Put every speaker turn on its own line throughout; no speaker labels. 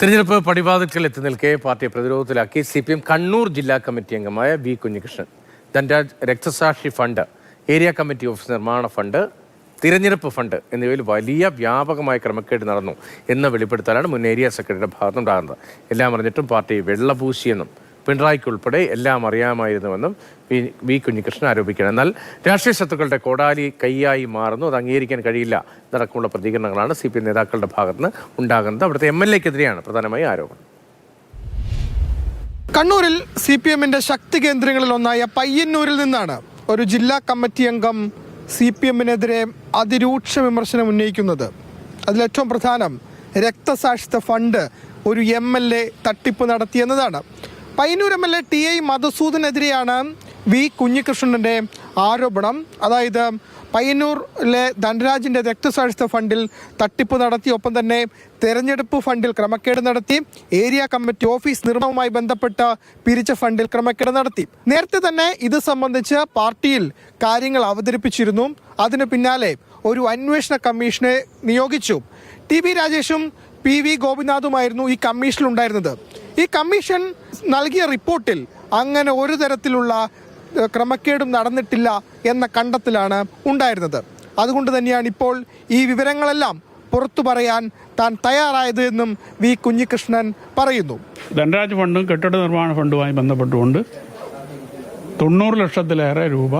തിരഞ്ഞെടുപ്പ് പടിവാതിൽക്കൽ എത്തി നിൽക്കെ പാർട്ടിയെ പ്രതിരോധത്തിലാക്കി സി പി എം കണ്ണൂർ ജില്ലാ കമ്മിറ്റി അംഗമായ വി കുഞ്ഞികൃഷ്ണൻ. ധൻരാജ് രക്തസാക്ഷി ഫണ്ട് ഏരിയ കമ്മിറ്റി ഓഫീസ് നിർമ്മാണ ഫണ്ട് തിരഞ്ഞെടുപ്പ് ഫണ്ട് എന്നിവയിൽ വലിയ വ്യാപകമായ ക്രമക്കേട് നടന്നു എന്ന വെളിപ്പെടുത്തലാണ് മുൻ ഏരിയ സെക്രട്ടറിയുടെ ഭാഗത്തുണ്ടാകുന്നത് എല്ലാം അറിഞ്ഞിട്ടും പാർട്ടി വെള്ളപൂശിയെന്നും പിണറായിക്ക് ഉൾപ്പെടെ എല്ലാം അറിയാമായിരുന്നുവെന്നും വി വി കുഞ്ഞികൃഷ്ണൻ ആരോപിക്കണം എന്നാൽ രാഷ്ട്രീയ ശത്രുക്കളുടെ കോടാലി കൈയായി മാറുന്നു. അത് അംഗീകരിക്കാൻ കഴിയില്ല എന്നടക്കമുള്ള പ്രതികരണങ്ങളാണ് സി പി നേതാക്കളുടെ ഭാഗത്തുനിന്ന് ഉണ്ടാകുന്നത്. അവിടുത്തെ എം എൽ എക്കെതിരെയാണ് പ്രധാനമായി ആരോപണം.
കണ്ണൂരിൽ സി പി എമ്മിന്റെ ശക്തി കേന്ദ്രങ്ങളിൽ ഒന്നായ പയ്യന്നൂരിൽ നിന്നാണ് ഒരു ജില്ലാ കമ്മിറ്റി അംഗം സി പി എമ്മിനെതിരെ അതിരൂക്ഷ വിമർശനം ഉന്നയിക്കുന്നത്. അതിലേറ്റവും പ്രധാനം രക്തസാക്ഷിത്വ ഫണ്ട് ഒരു എം എൽ എ തട്ടിപ്പ് നടത്തിയെന്നതാണ് Payyanur M L A T I മധുസൂദനെതിരെയാണ് V കുഞ്ഞികൃഷ്ണന്റെ ആരോപണം. അതായത് പയ്യന്നൂരിലെ ധനരാജിന്റെ രക്തസാക്ഷിത്വ ഫണ്ടിൽ തട്ടിപ്പ് നടത്തി ഒപ്പം തന്നെ തെരഞ്ഞെടുപ്പ് ഫണ്ടിൽ ക്രമക്കേട് നടത്തി ഏരിയ കമ്മിറ്റി ഓഫീസ് നിർമ്മാണവുമായി ബന്ധപ്പെട്ട പിരിച്ച ഫണ്ടിൽ ക്രമക്കേട് നടത്തി. നേരത്തെ തന്നെ ഇത് സംബന്ധിച്ച് പാർട്ടിയിൽ കാര്യങ്ങൾ അവതരിപ്പിച്ചിരുന്നു. അതിന് പിന്നാലെ ഒരു അന്വേഷണ കമ്മീഷനെ നിയോഗിച്ചു. ടി വി രാജേഷും പി വി ഗോപിനാഥുമായിരുന്നു ഈ കമ്മീഷനിൽ ഉണ്ടായിരുന്നത് ഈ കമ്മീഷൻ നൽകിയ റിപ്പോർട്ടിൽ അങ്ങനെ ഒരു തരത്തിലുള്ള ക്രമക്കേടും നടന്നിട്ടില്ല എന്ന കണ്ടെത്തലാണ് ഉണ്ടായിരുന്നത്. അതുകൊണ്ട് തന്നെയാണ് ഇപ്പോൾ ഈ വിവരങ്ങളെല്ലാം പുറത്തു പറയാൻ താൻ തയ്യാറായത് എന്നും വി കുഞ്ഞികൃഷ്ണൻ പറയുന്നു.
ധനരാജ് ഫണ്ടും കെട്ടിട നിർമ്മാണ ഫണ്ടുമായി ബന്ധപ്പെട്ടുകൊണ്ട് തൊണ്ണൂറ് ലക്ഷത്തിലേറെ രൂപ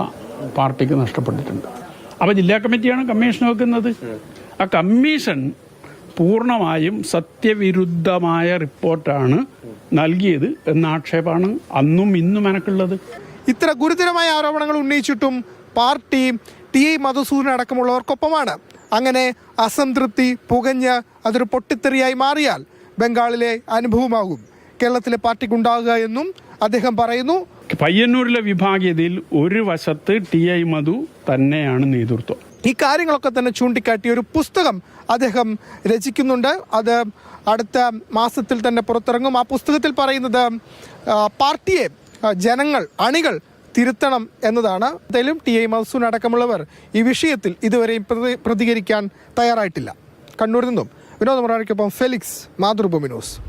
പാർട്ടിക്ക് നഷ്ടപ്പെട്ടിട്ടുണ്ട്. അപ്പോൾ ജില്ലാ കമ്മിറ്റിയാണ് കമ്മീഷൻ വെക്കുന്നത്. ആ കമ്മീഷൻ പൂർണമായും സത്യവിരുദ്ധമായ റിപ്പോർട്ടാണ് നൽകിയത് എന്ന അന്നും ഇന്നും എനക്കുള്ളത്.
ഇത്ര ഗുരുതരമായ ആരോപണങ്ങൾ ഉന്നയിച്ചിട്ടും പാർട്ടി ടി ഐ മധുസൂദൻ അടക്കമുള്ളവർക്കൊപ്പമാണ്. അങ്ങനെ അസംതൃപ്തി പുകഞ്ഞ് അതൊരു പൊട്ടിത്തെറിയായി മാറിയാൽ ബംഗാളിലെ അനുഭവമാകും. കേരളത്തിലെ പാർട്ടിക്കുണ്ടാകുക എന്നും അദ്ദേഹം പറയുന്നു.
പയ്യന്നൂരിലെ വിഭാഗീയതയിൽ ഒരു വശത്ത് ടി ഐ മധു തന്നെയാണ് നേതൃത്വം.
ഈ കാര്യങ്ങളൊക്കെ തന്നെ ചൂണ്ടിക്കാട്ടി ഒരു പുസ്തകം അദ്ദേഹം രചിക്കുന്നുണ്ട്. അത് അടുത്ത മാസത്തിൽ തന്നെ പുറത്തിറങ്ങും. ആ പുസ്തകത്തിൽ പറയുന്നത് പാർട്ടിയെ ജനങ്ങൾ അണികൾ തിരുത്തണം എന്നതാണ്. എന്തായാലും ടി ഐ മൻസൂൺ അടക്കമുള്ളവർ ഈ വിഷയത്തിൽ ഇതുവരെയും പ്രതി- പ്രതികരിക്കാൻ തയ്യാറായിട്ടില്ല. കണ്ണൂരിൽ നിന്നും വിനോദ മുറാരിക്കൊപ്പം ഫെലിക്സ് മാതൃഭൂമി ന്യൂസ്.